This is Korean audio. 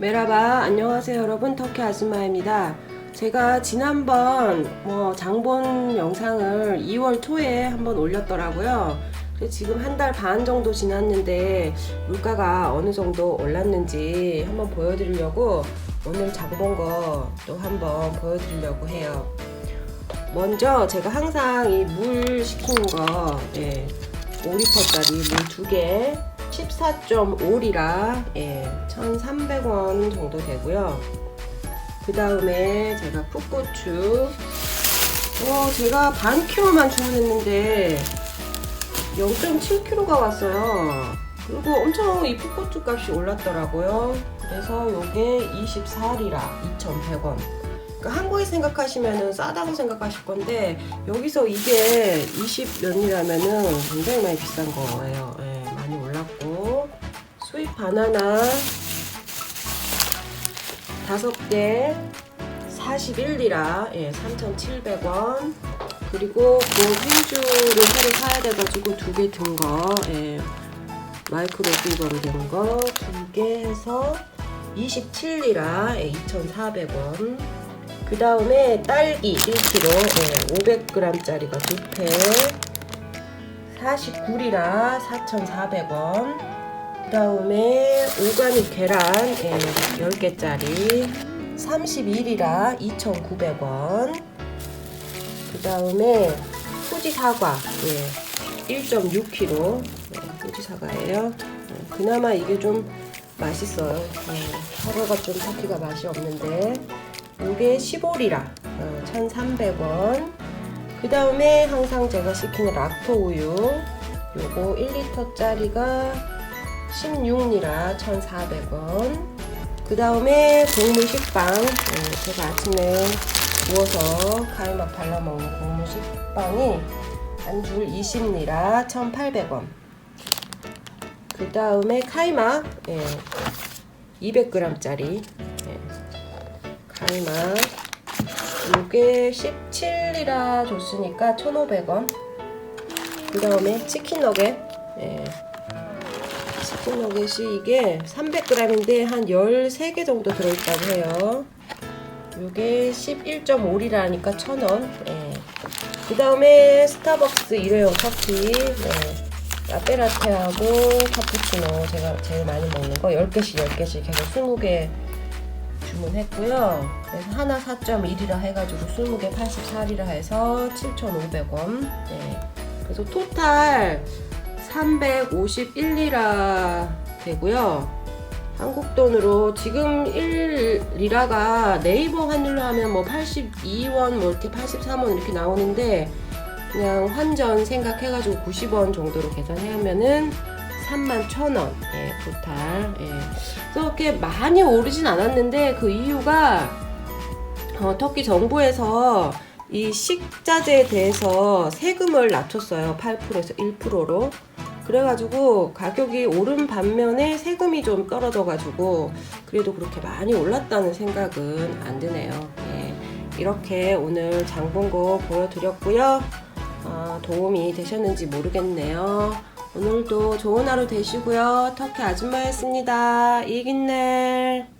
메라바 안녕하세요 여러분 터키 아줌마입니다. 제가 지난번 뭐 장본 영상을 2월 초에 한번 올렸더라고요. 지금 한 달 반 정도 지났는데 물가가 어느 정도 올랐는지 한번 보여드리려고 오늘 장본 거 또 한번 보여드리려고 해요. 먼저 제가 항상 이 물 시키는 거 예, 5리터짜리 물 두개 14.5리라 예, 1,300원 정도 되고요. 그 다음에 제가 풋고추 어, 제가 반 킬로만 주문했는데 0.7kg가 왔어요. 그리고 엄청 이 풋고추 값이 올랐더라고요. 그래서 요게 24리라 2,100원. 그러니까 한국에 생각하시면은 싸다고 생각하실 건데 여기서 이게 20 년이라면은 굉장히 많이 비싼 거예요. 바나나 다섯 개 41리라. 예, 3,700원. 그리고 그 생주를 새로 사야 돼가지고 두 개 든거 예, 마이크로 피버로 된 거 두 개 해서 27리라. 예, 2,400원. 그 다음에 딸기 1kg 예, 500g짜리가 두팩. 49리라. 4,400원. 그 다음에 오가닉 계란 예, 10개짜리 31이라 2,900원. 그 다음에 후지 사과 예, 1.6kg 예, 후지 사과예요. 예, 그나마 이게 좀 맛있어요. 예, 사과가 좀 터키가 맛이 없는데. 이게 15리라 어, 1,300원. 그 다음에 항상 제가 시키는 락토 우유 요거 1리터짜리가 16리라 1,400원. 그 다음에 곡물 식빵. 예, 제가 아침에 구워서 가위막 발라 먹는 곡물 식빵이 한 줄 20리라 1,800원. 그 다음에 카이막 예, 200g짜리 예, 카이막 이게 17리라 줬으니까 1,500원. 그 다음에 치킨 너겟 예. 치킨 너겟이 이게 300g인데 한 13개 정도 들어있다고 해요. 요게 11.5리라니까 1,000원. 예. 그 다음에 스타벅스 일회용 커피. 네. 라떼라테하고 카푸치노 제가 제일 많이 먹는 거 10개씩 10개씩 해서 20개 주문했고요. 그래서 하나 4.1이라 해가지고 20개 84리라 해서 7,500원. 네. 그래서 토탈 351리라 되고요. 한국 돈으로 지금 1리라가 네이버 환율로 하면 뭐 82원, 뭐 이렇게 83원 이렇게 나오는데 그냥 환전 생각해가지고 90원 정도로 계산하면은 3만 1,000원, 예, 토탈. 예. 그래서 그렇게 많이 오르진 않았는데 그 이유가 어, 터키 정부에서 이 식자재에 대해서 세금을 낮췄어요. 8%에서 1%로. 그래가지고 가격이 오른 반면에 세금이 좀 떨어져가지고 그래도 그렇게 많이 올랐다는 생각은 안 드네요. 예. 이렇게 오늘 장본거 보여드렸고요. 어, 도움이 되셨는지 모르겠네요. 오늘도 좋은 하루 되시고요. 터키 아줌마였습니다. 이긴날.